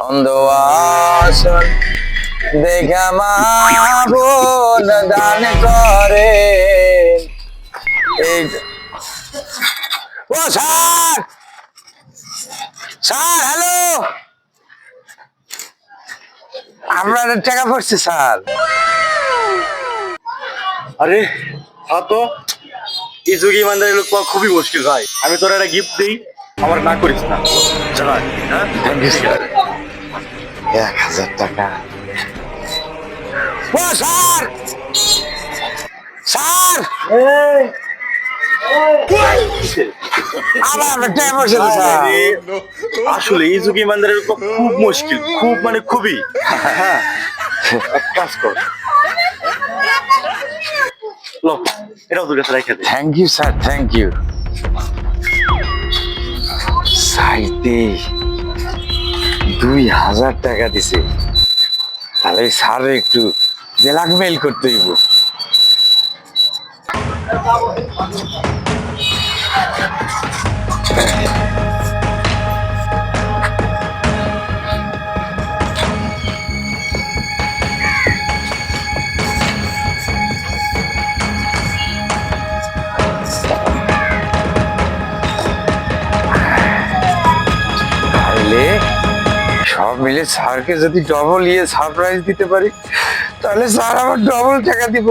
অন্ধ আসন দেখা মাবুদ দান করে। এই ও স্যার! Sir hello! আপনার টাকা পড়ছে স্যার। আরে তো এই যুগে ইমানদারি লোক পাওয়া খুবই মুশকিল ভাই। আমি তোর একটা গিফট দিই আমার না করিস না। জানাই হ্যাঁ? থ্যাংক ইউ স্যার এক হাজার টাকা। ও স্যার! স্যার! আসলে এই যুগে ইমানদারি লোক পাওয়া খুব মুশকিল খুব মানে খুবই। হ্যাঁ। এক কাজ কর। এটাও তোর কাছে রেখে দে। Thank you sir thank you সাইতে। দুই হাজার টাকা দিছে। তাহলে স্যার একটু ব্ল্যাকমেল করতে হইব। তাহলে সব মিলে স্যারকে যদি ডবল ইয়ে সারপ্রাইজ দিতে পারি তাহলে স্যার আবার ডবল টাকা দিব।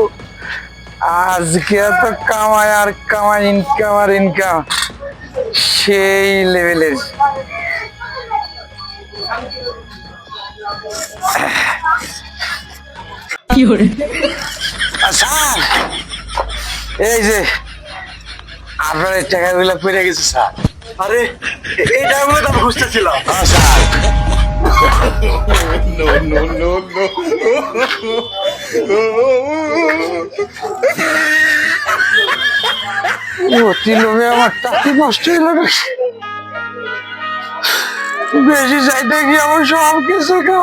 আজকে এত কামাই আর কামাই ইনকাম আর ইনকাম সেই লেভেলের স্যার এই যে আপনার এই টাকাগুলো পড়ে গেছে স্যার। আরে এই টাইমগুলো তো আমি খুঁজতেছিলাম। হ্যাঁ স্যার। অতি লোভে আমার টাকি নষ্ট হইল বেশি চাইতে গিয়ে আমার সব কিছু খা।